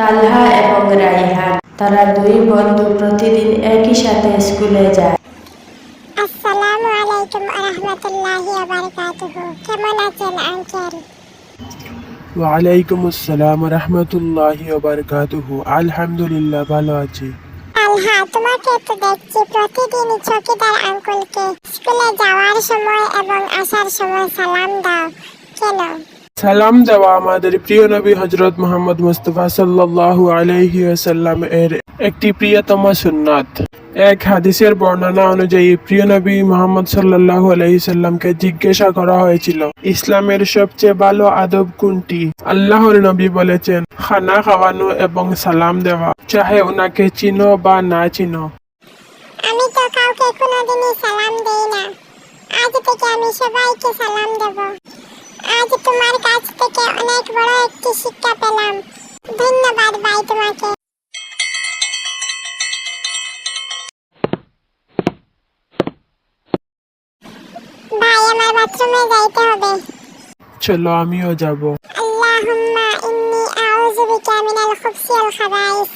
তালহা এবং রাইহান। তারা দুই বন্ধু প্রতিদিন একই সাথে স্কুলে যায়। আসসালামু আলাইকুম রহমতুল্লাহি বারকাতুহু। কেমন আছেন আঙ্কেল? ওয়ালাইকুম আসসালাম রহমতুল্লাহি বারকাতুহু। আলহামদুলিল্লাহ ভালো আছি। আলহা তোমাকে তো দেখছি প্রতিদিনই চকিদার আঙ্কেলকে স্কুলে যাওয়ার সময় এবং আসার সময় সালাম দাও। কেন? সালাম দেওয়া আমাদের প্রিয় নবী হজরত মোহাম্মদ মুস্তফা সাল্লাল্লাহু আলাইহি ওয়াসাল্লাম এর একটি প্রিয়তম সুন্নাত। এক হাদিসের বর্ণনা অনুযায়ী প্রিয় নবী মোহাম্মদ সাল্লাল্লাহু আলাইহি সাল্লামকে জিজ্ঞাসা করা হয়েছিল, ইসলামের সবচেয়ে ভালো আদব কোনটি? আল্লাহর নবী বলেছেন, খানা খাওয়ানো এবং সালাম দেওয়া, চাহে ওনাকে চিনো বা না চিনো। আমি তো কাউকে কোনোদিনই সালাম দেই না। আজ থেকে আমি সবাইকে সালাম দেব। আজ তোমার কাছ থেকে অনেক বড় একটি শিক্ষা পেলাম। ধন্যবাদ ভাই তোমাকে। ভাই আমার বাথরুমে যাইতে হবে। চলো আমিও যাব। আল্লাহুম্মা ইন্নী আউযু বিকা মিনাল খুবসি ওয়াল খাবাইস।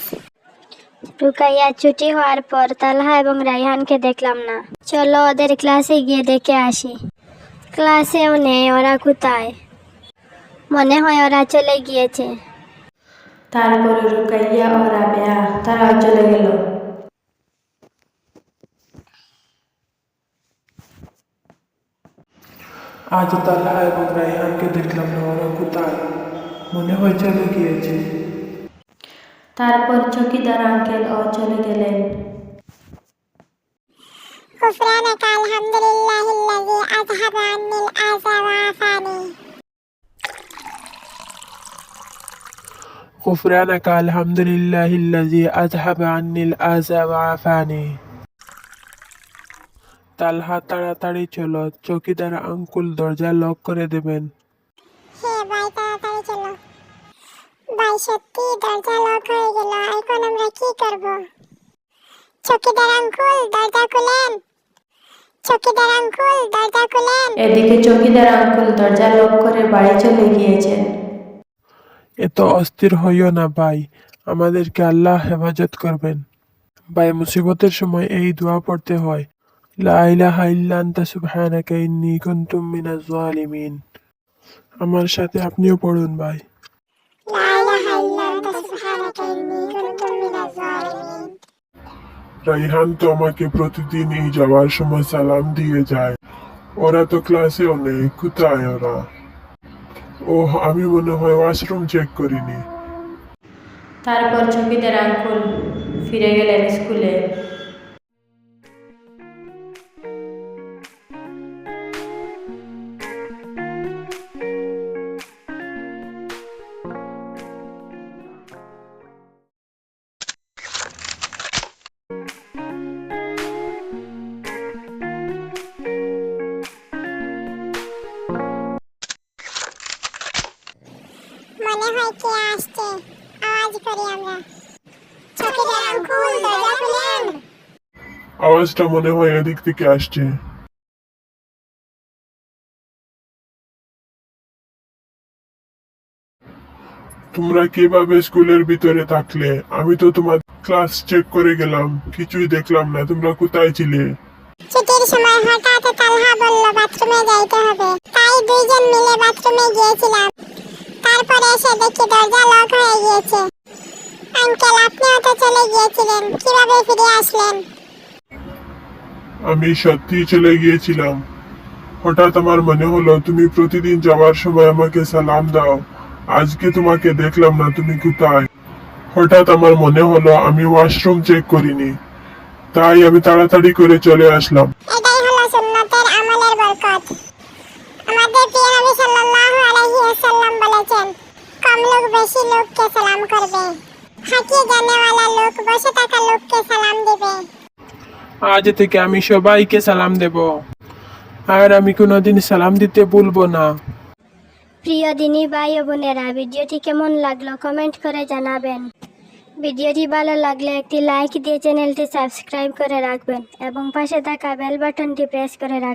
রুকাইয়া ছুটি হওয়ার পর তালহা এবং রাইহানকে দেখলাম না। চলো ওদের ক্লাসে গিয়ে দেখে আসি। ক্লাসেও নেই ওরা কোথায়? মনে হয় ওরা চলে গিয়েছে। তারপরে রুকাইয়া ও রাবেয়া তারাও চলে গেল। আজ তালা এবং রাইহানকে দেখলাম না ওরা কোথায়। মনে হয় চলে গিয়েছে। তারপর চকিদার আঙ্কেল ও চলে গেলেন। غفرانك الحمد لله الذي أذهب عني الأذى وعافاني غفرانك الحمد لله الذي أذهب عني الأذى وعافاني তালহা তাড়াতাড়ি চলো চকিদার আঙ্কুল দরজা লক করে দেবেন হে ভাই তাড়াতাড়ি চলো ভাই সত্যি দরজা লক হয়ে গেল এখন আমরা কি করব চকিদার আঙ্কুল দরজা খুলেন চকিদার আঙ্কুল দরজা খুলেন। এদিকে চকিদার আঙ্কুল দরজা লক করে বাড়ি চলে গিয়েছেন। এত অস্থির হইও না ভাই আমাদেরকে আল্লাহ হেফাজত করবেন। ভাই মুসিবতের সময় এই দোয়া পড়তে হয়। লা ইলাহা ইল্লা আনতা সুবহানাকা ইন্নী কুনতু মিনাজ জালিমিন আমার সাথে আপনিও পড়ুন ভাই। রাইহান তো আমাকে প্রতিদিন এই যাওয়ার সময় সালাম দিয়ে যায়। ওরা তো ক্লাসেও নেই কোথায় ওরা। ও আমি মনে হয় ওয়াশরুম চেক করিনি। তারপর ছবিতে রাখুন ফিরে গেলেন স্কুলে। কে আসছে। আওয়াজ করি আমরা। চকিদার আঙ্কুল দরজা খুলেন। আওয়াজটা মনে হয় এদিক থেকে আসছে। তোমরা কীভাবে স্কুলের ভিতরে থাকলে? আমি তো তোমার ক্লাস চেক করে গেলাম। কিছুই দেখলাম না। তোমরা কোথায় ছিলে? ছুটির সময় হঠাৎ তালহা বলল বাথরুমে যাইতে হবে। তাই দুইজন মিলে বাথরুমে গিয়েছিলাম। তারপরে এসে দেখি দরজা লক হয়ে গিয়েছে। আঙ্কেল আপনিও তো চলে গিয়েছিলেন। কীভাবে ফিরে আসলেন? আমি সত্যি চলে গিয়েছিলাম। হঠাৎ আমার মনে হলো তুমি প্রতিদিন যাওয়ার সময় আমাকে সালাম দাও। আজকে তোমাকে দেখলাম না তুমি কোথায়? হঠাৎ আমার মনে হলো আমি ওয়াশরুম চেক করিনি। তাই আমি তাড়াতাড়ি করে চলে আসলাম। এটাই হলো সুন্নতের আমলের বরকত। আমাদের প্রিয় নবী সাল্লাল্লাহু বেশি লোককে সালাম করবে। হাঁকিয়ে জানেওয়ালা লোক বসে থাকা লোককে সালাম দিবে। আজ থেকে আমি সবাইকে সালাম দেব। আর আমি কোনোদিন সালাম দিতে ভুলবো না। প্রিয় দিনী ভাই ও বোনেরা ভিডিওটি কেমন লাগল কমেন্ট করে জানাবেন। ভিডিওটি ভালো লাগলে একটি লাইক দিয়ে চ্যানেলটি সাবস্ক্রাইব করে রাখবেন এবং পাশে থাকা বেল বাটনটি প্রেস করে রাখবেন।